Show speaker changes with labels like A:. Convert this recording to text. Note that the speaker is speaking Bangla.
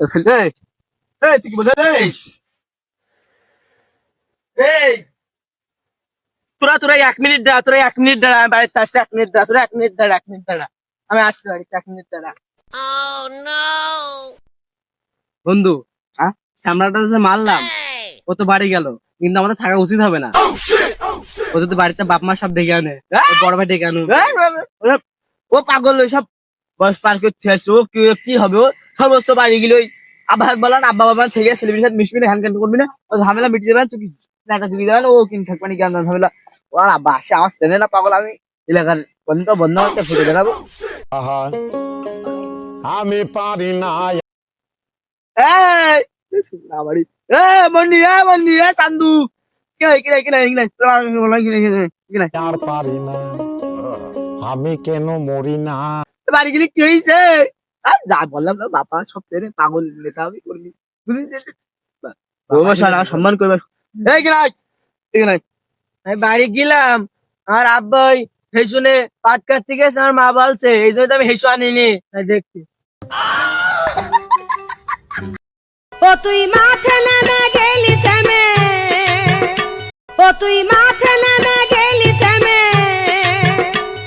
A: এই এই তুই কি বলছিস? এই এই
B: তোরা তোরা এক মিনিট দাঁড়া তোরা এক মিনিট দাঁড়া আমি বাড়িতে আসতে এক মিনিট দাঁড়া তোরা এক মিনিট দাঁড়া এক মিনিট দাঁড়া। আমি আসতে বাড়িতে এক মিনিট দাঁড়া। বন্ধু হ্যাঁ সামরাটা যে মারলাম ও তো বাড়ি গেল কিন্তু আমাদের থাকা উচিত হবে না। ও যদি বাড়িতে বাপ মা সব ডেকে আনে বড় ভাই ডেকে আনো
A: ও পাগল ওই সব বয়স পার করতে আসছে ও কি কি হবে ও? সর্বস্ব বাড়ি গেলে আব্বা বলান আব্বা বাবা থেকে ছেলেমেয়ের সাথে মিশবি না হ্যান ক্যান করবি না। ঝামেলা মিটিয়ে দেবেন চুকি টাকা চুকি দেবেন ও কিন থাকবে না কেন ঝামেলা। ও আর আব্বা আসে আমার চেনে না পাগল আমি। এলাকার বন্ধ বন্ধ হচ্ছে ফুটে দেখাবো।
C: আমি পারি না।
A: এ মন্ডি এ মন্ডি চান্দু।
C: আমি কেন মরি না?
A: বাড়ি গেলে কি হয়েছে আর যা বললাম না বাবা সব ছেড়ে পাগল নেতা আমি করবি বুঝলি সম্মান করবে। এই কি নাই এই নাই
B: আমি বাড়ি গেলাম আমার আব্বা ওই হেসুনে পাট কাটতে গেছে আমার মা বলছে এই জন্য তো আমি হেসু আনিনি। দেখছি।
D: ও তুই মাঠে নেমে গেলি থেমে। ও তুই মাঠে নেমে